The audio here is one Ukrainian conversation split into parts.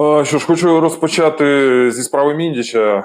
Е, Що ж, хочу розпочати зі справи Міндіча.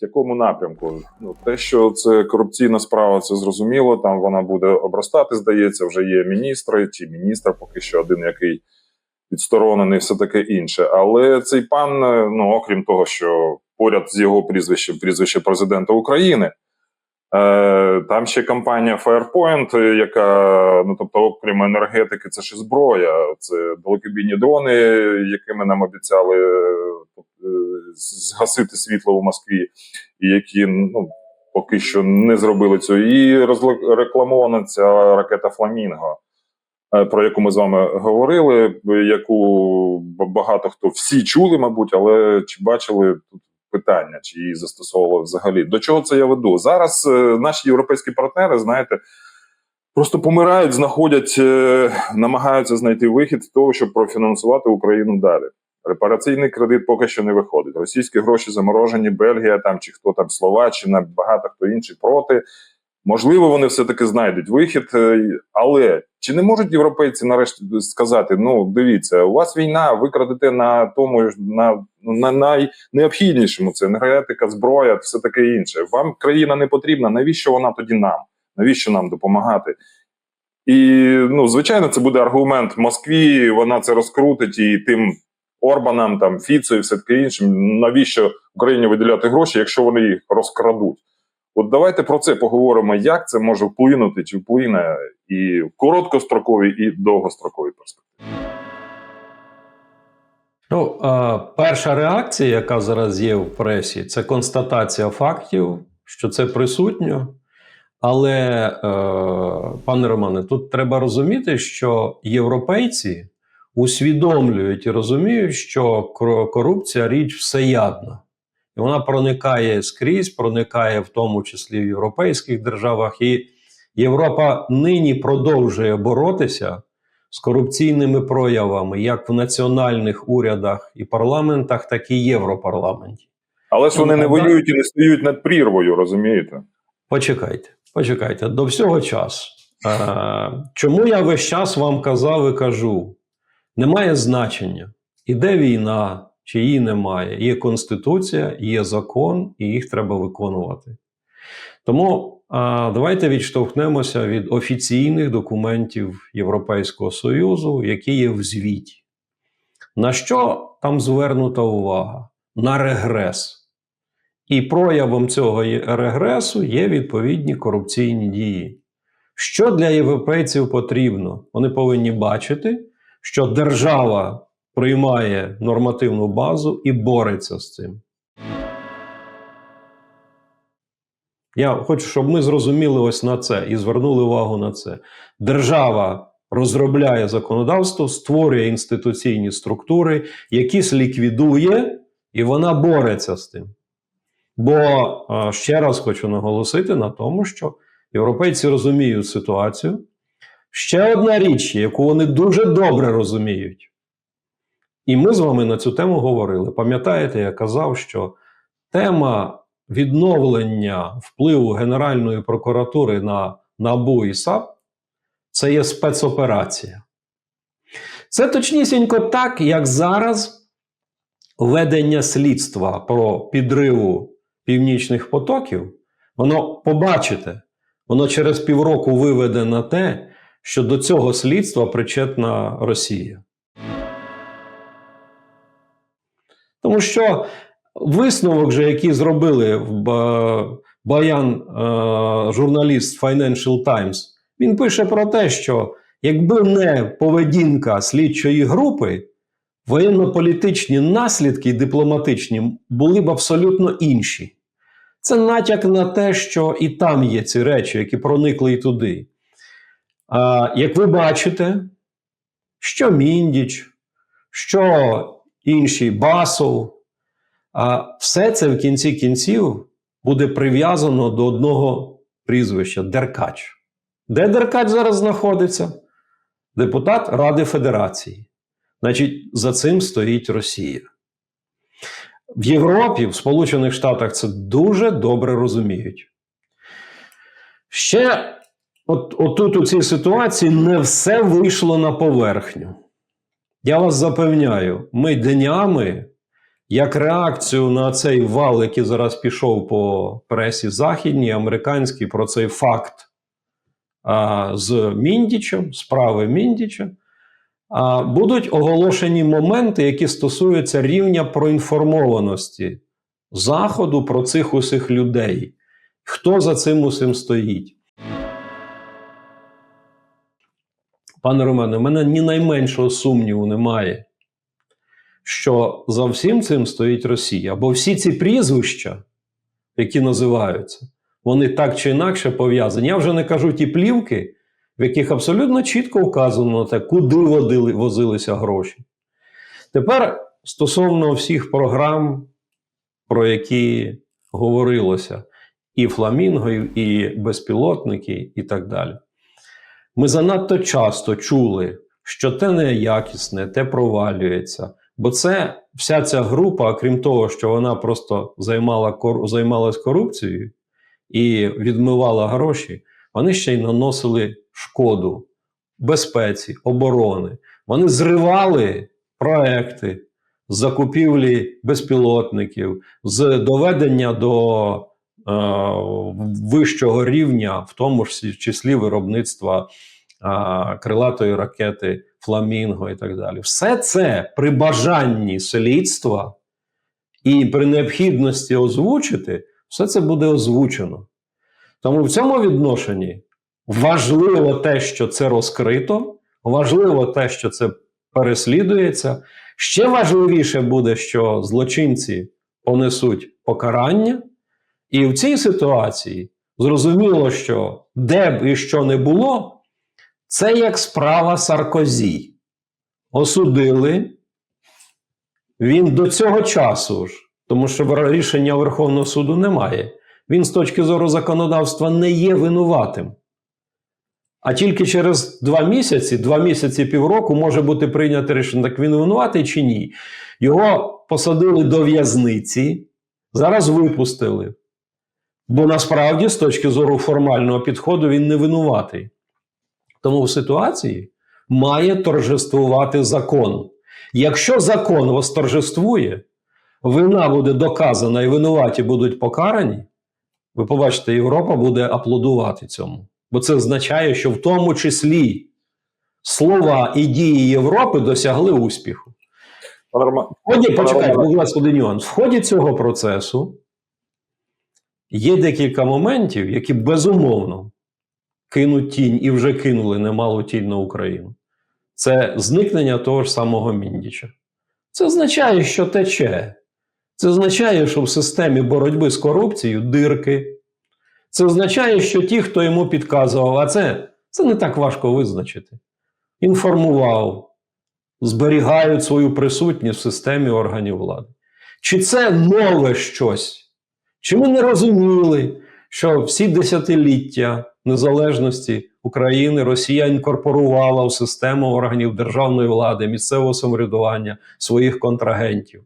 В якому напрямку? Ну, те, що це корупційна справа, це зрозуміло. Там вона буде обростати, здається, вже є міністри, чи міністр, поки що один, який відсторонений, все таке інше. Але цей пан, е, ну окрім того, що поряд з його прізвищем, прізвище президента України. Е, Там ще компанія Firepoint, е, яка ну тобто, окрім енергетики, це ж зброя, це далекобійні дрони, якими нам обіцяли е, згасити світло у Москві, і які ну поки що не зробили цього. І розла- рекламована ця ракета Фламінго, про яку ми з вами говорили, яку багато хто всі чули, мабуть, але чи бачили тут питання, чи її застосовували взагалі. До чого це я веду? Зараз е, наші європейські партнери, знаєте, просто помирають, знаходять, е, намагаються знайти вихід з того, щоб профінансувати Україну далі. Репараційний кредит поки що не виходить. Російські гроші заморожені, Бельгія там чи хто там Словаччина, багато хто інший проти. Можливо, вони все-таки знайдуть вихід, е, але чи не можуть європейці нарешті сказати: ну дивіться, у вас війна, ви крадете на тому на, на найнеобхіднішому, це енергетика, зброя, все таке інше. Вам країна не потрібна. Навіщо вона тоді нам? Навіщо нам допомагати? І ну, звичайно, це буде аргумент Москві. Вона це розкрутить і тим Орбанам, там Фіцо і все таке іншим. Навіщо Україні виділяти гроші, якщо вони їх розкрадуть? От давайте про це поговоримо, як це може вплинути чи вплине і в короткостроковій, і довгостроковій перспективі. Ну, е, перша реакція, яка зараз є в пресі, це констатація фактів, що це присутньо. Але, е, пане Романе, тут треба розуміти, що європейці усвідомлюють і розуміють, що корупція річ всеядна. І вона проникає скрізь, проникає в тому числі в європейських державах. І Європа нині продовжує боротися з корупційними проявами як в національних урядах і парламентах, так і Європарламенті. Але ж вони не воюють і не стоють над прірвою, розумієте? Почекайте, почекайте, до всього часу. Е, чому я весь час вам казав і кажу: немає значення, іде війна, чи її немає. Є конституція, є закон, і їх треба виконувати. Тому е, давайте відштовхнемося від офіційних документів Європейського Союзу, які є в звіті. На що там звернута увага? На регрес. І проявом цього регресу є відповідні корупційні дії. Що для європейців потрібно? Вони повинні бачити, що держава приймає нормативну базу і бореться з цим. Я хочу, щоб ми зрозуміли ось на це і звернули увагу на це. Держава розробляє законодавство, створює інституційні структури, якісь ліквідує, і вона бореться з тим. Бо ще раз хочу наголосити на тому, що європейці розуміють ситуацію. Ще одна річ, яку вони дуже добре розуміють. І ми з вами на цю тему говорили. Пам'ятаєте, я казав, що тема відновлення впливу Генеральної прокуратури на НАБУ і САП це є спецоперація. Це точнісінько так, як зараз ведення слідства про підриву північних потоків, воно побачите, воно через півроку виведе на те, що до цього слідства причетна Росія. Тому що висновок, же, який зробили в Баян е, журналіст Financial Times, він пише про те, що якби не поведінка слідчої групи, воєнно-політичні наслідки дипломатичні були б абсолютно інші. Це натяк на те, що і там є ці речі, які проникли і туди. А, як ви бачите, що Міндіч, що інші Басов, а все це в кінці кінців буде прив'язано до одного прізвища Деркач. Де Деркач зараз знаходиться? Депутат Ради Федерації. Значить, за цим стоїть Росія. В Європі, в Сполучених Штатах це дуже добре розуміють. Ще от, отут у цій ситуації не все вийшло на поверхню. Я вас запевняю, ми днями, як реакцію на цей вал, який зараз пішов по пресі західній, американській, про цей факт а, з Міндічем, справи Міндіча, а, будуть оголошені моменти, які стосуються рівня проінформованості Заходу про цих усіх людей. Хто за цим усім стоїть? Пане Романе, у мене ні найменшого сумніву немає, що за всім цим стоїть Росія. Бо всі ці прізвища, які називаються, вони так чи інакше пов'язані. Я вже не кажу ті плівки, в яких абсолютно чітко вказано на те, куди водили, возилися гроші. Тепер стосовно всіх програм, про які говорилося, і фламінго, і безпілотники, і так далі. Ми занадто часто чули, що те неякісне, те провалюється. Бо це вся ця група, окрім того, що вона просто займала, займалась корупцією і відмивала гроші, вони ще й наносили шкоду безпеці, оборони. Вони зривали проекти з закупівлі безпілотників, з доведення до вищого рівня, в тому ж числі виробництва е, крилатої ракети Фламінго і так далі. Все це при бажанні слідства і при необхідності озвучити, все це буде озвучено. Тому в цьому відношенні важливо те, що це розкрито, важливо те, що це переслідується. Ще важливіше буде, що злочинці понесуть покарання, і в цій ситуації зрозуміло, що де б і що не було, це як справа Саркозі. Осудили. Він до цього часу ж, тому що рішення Верховного суду немає. Він з точки зору законодавства не є винуватим. А тільки через два місяці, два місяці півроку може бути прийнято рішення, так він винуватий чи ні. Його посадили до в'язниці, зараз випустили. Бо насправді, з точки зору формального підходу, він не винуватий. Тому в ситуації має торжествувати закон. Якщо закон восторжествує, вина буде доказана і винуваті будуть покарані, ви побачите, Європа буде аплодувати цьому. Бо це означає, що в тому числі слова і дії Європи досягли успіху. В ході, почекайте, будь ласка, один нюанс. В ході цього процесу є декілька моментів, які безумовно кинуть тінь і вже кинули немалу тінь на Україну. Це зникнення того ж самого Міндіча. Це означає, що тече. Це означає, що в системі боротьби з корупцією дирки. Це означає, що ті, хто йому підказував, а це, це не так важко визначити. Інформував, зберігають свою присутність в системі органів влади. Чи це нове щось? Чи ми не розуміли, що всі десятиліття незалежності України Росія інкорпорувала в систему органів державної влади, місцевого самоврядування своїх контрагентів?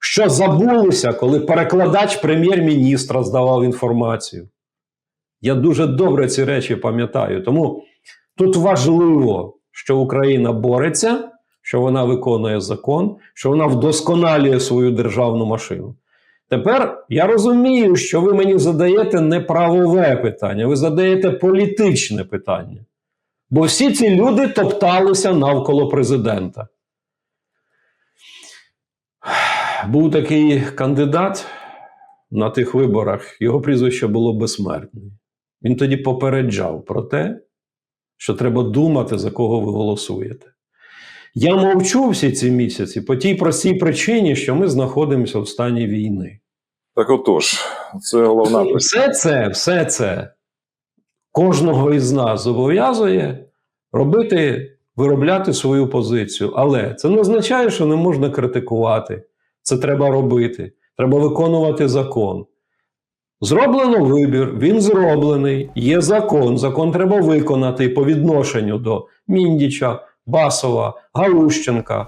Що забулося, коли перекладач прем'єр-міністра здавав інформацію? Я дуже добре ці речі пам'ятаю. Тому тут важливо, що Україна бореться, що вона виконує закон, що вона вдосконалює свою державну машину. Тепер я розумію, що ви мені задаєте не правове питання, ви задаєте політичне питання. Бо всі ці люди топталися навколо президента. Був такий кандидат на тих виборах, його прізвище було безсмертний. Він тоді попереджав про те, що треба думати, за кого ви голосуєте. Я мовчу всі ці місяці по тій простій причині, що ми знаходимося в стані війни. так отож, це головна І все це, все це кожного із нас зобов'язує робити, виробляти свою позицію. Але це не означає, що не можна критикувати. Це треба робити. Треба виконувати закон. Зроблено вибір, він зроблений, є закон. Закон треба виконати по відношенню до Міндіча, Басова, Галущенка,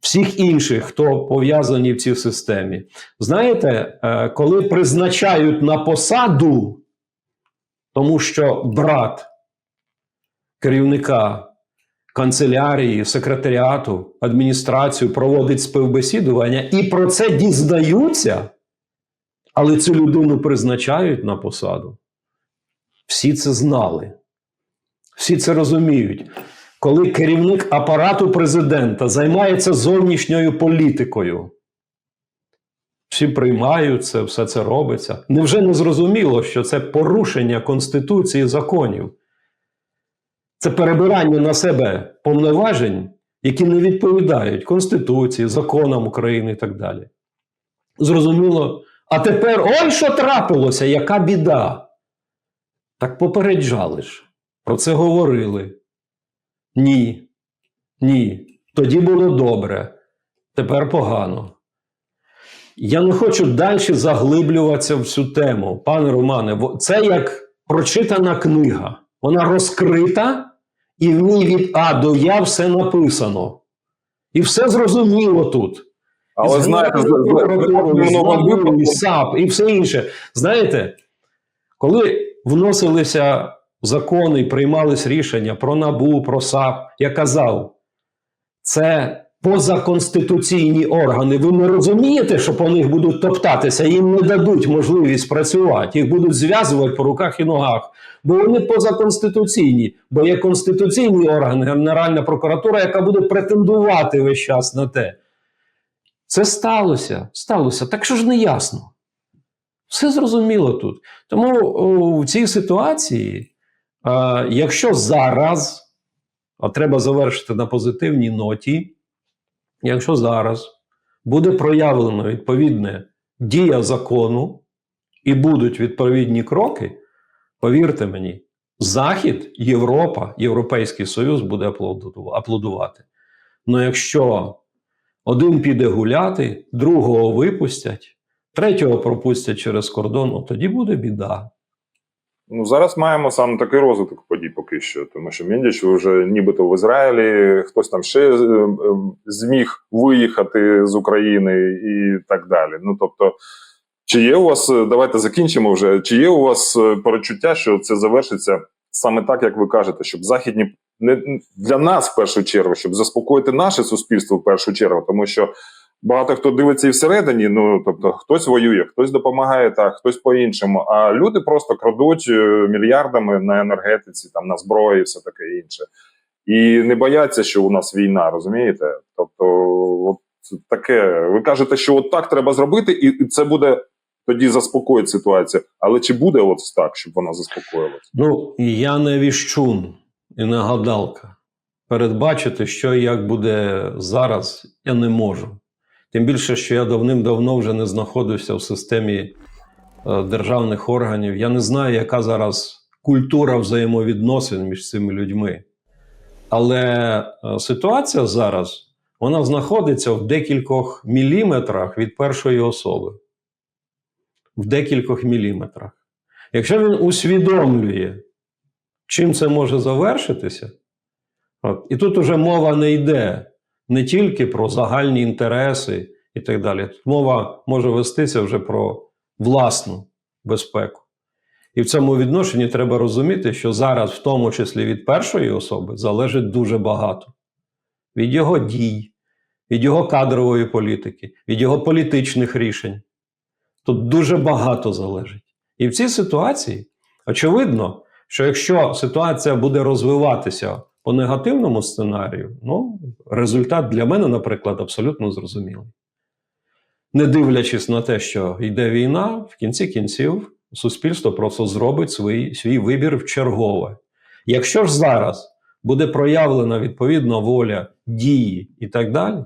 всіх інших, хто пов'язані в цій системі. Знаєте, е, коли призначають на посаду, тому що брат керівника канцелярії, секретаріату, адміністрацію проводить співбесідування і про це дізнаються, але цю людину призначають на посаду. Всі це знали. Всі це розуміють. Коли керівник апарату президента займається зовнішньою політикою, всі приймають це, все це робиться. Невже не зрозуміло, що це порушення Конституції законів? Це перебирання на себе повноважень, які не відповідають Конституції, законам України і так далі. Зрозуміло. А тепер ой, що трапилося, яка біда. Так попереджали ж. Про це говорили. Ні. Ні. Тоді було добре. Тепер погано. Я не хочу далі заглиблюватися в цю тему. Пане Романе, це як прочитана книга. Вона розкрита, і в ній від А до Я все написано. І все зрозуміло тут. Але І знаєте, і САП і все інше. Знаєте, коли вносилися закони і приймались рішення про НАБУ, про САП, я казав, це позаконституційні органи. Ви не розумієте, що по них будуть топтатися, їм не дадуть можливість працювати, їх будуть зв'язувати по руках і ногах. Бо вони позаконституційні, бо є конституційний орган, Генеральна прокуратура, яка буде претендувати весь час на те. Це сталося. Сталося. Так що ж не ясно. Все зрозуміло тут. Тому в цій ситуації, якщо зараз, а треба завершити на позитивній ноті, якщо зараз буде проявлено відповідне дія закону і будуть відповідні кроки, повірте мені, Захід, Європа, Європейський Союз буде аплодувати. Ну якщо один піде гуляти, другого випустять, третього пропустять через кордон, ну, тоді буде біда. Ну, зараз маємо саме такий розвиток подій поки що, тому що Міндіч вже нібито в Ізраїлі, хтось там ще е, е, зміг виїхати з України і так далі. Ну тобто, чи є у вас, е, давайте закінчимо вже. Чи є у вас перечуття, що це завершиться саме так, як ви кажете, щоб західні не для нас в першу чергу, щоб заспокоїти наше суспільство в першу чергу, тому що багато хто дивиться і всередині. Ну тобто, хтось воює, хтось допомагає, так хтось по-іншому. А люди просто крадуть е, мільярдами на енергетиці, там на зброї, і все таке інше. І не бояться, що у нас війна, розумієте? Тобто, от таке. Ви кажете, що от так треба зробити, і це буде тоді заспокоїть ситуацію. Але чи буде от так, щоб вона заспокоїлась? Ну, я не віщун і не гадалка. Передбачити, що як буде зараз, я не можу. Тим більше, що я давним-давно вже не знаходився в системі е, державних органів. Я не знаю, яка зараз культура взаємовідносин між цими людьми. Але е, ситуація зараз вона знаходиться в декількох міліметрах від першої особи. В декількох міліметрах. Якщо він усвідомлює, чим це може завершитися, от, і тут уже мова не йде не тільки про загальні інтереси і так далі. Тут мова може вестися вже про власну безпеку. І в цьому відношенні треба розуміти, що зараз, в тому числі від першої особи, залежить дуже багато від його дій, від його кадрової політики, від його політичних рішень. Тут дуже багато залежить. І в цій ситуації очевидно, що якщо ситуація буде розвиватися по негативному сценарію, ну, результат для мене, наприклад, абсолютно зрозумілий. Не дивлячись на те, що йде війна, в кінці кінців суспільство просто зробить свій, свій вибір в чергове. Якщо ж зараз буде проявлена відповідна воля дії і так далі,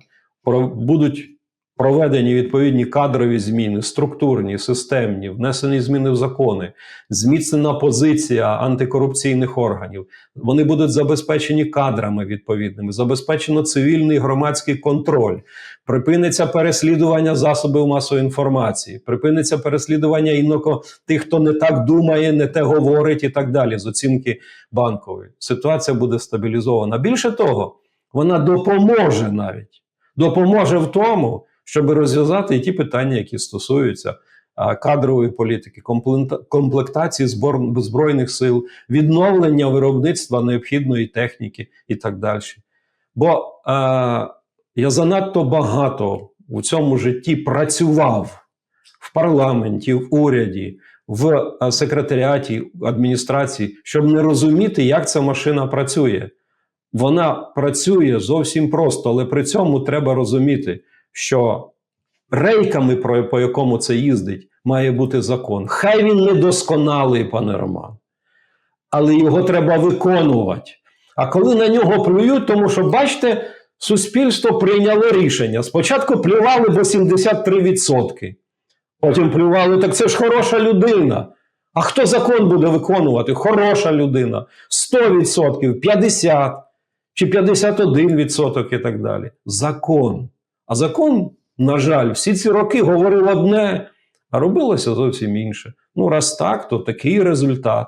будуть проведені відповідні кадрові зміни, структурні, системні, внесені зміни в закони, зміцнена позиція антикорупційних органів. Вони будуть забезпечені кадрами відповідними, забезпечено цивільний громадський контроль, припиниться переслідування засобів масової інформації, припиниться переслідування іноко тих, хто не так думає, не те говорить і так далі з оцінки банкової. Ситуація буде стабілізована. Більше того, вона допоможе навіть допоможе в тому, щоб розв'язати і ті питання, які стосуються кадрової політики, комплектації збройних сил, відновлення виробництва необхідної техніки і так далі. Бо е, я занадто багато у цьому житті працював в парламенті, в уряді, в секретаріаті адміністрації, щоб не розуміти, як ця машина працює. Вона працює зовсім просто, але при цьому треба розуміти, що рейками, по якому це їздить, має бути закон. Хай він недосконалий, пане Роман, але його треба виконувати. А коли на нього плюють, тому що бачите, суспільство прийняло рішення. Спочатку плювали бо 73%. Потім плювали, так це ж хороша людина. А хто закон буде виконувати? Хороша людина. 100%, 50% чи 51% і так далі. Закон. А закон, на жаль, всі ці роки говорив одне, а робилося зовсім інше. Ну, раз так, то такий результат.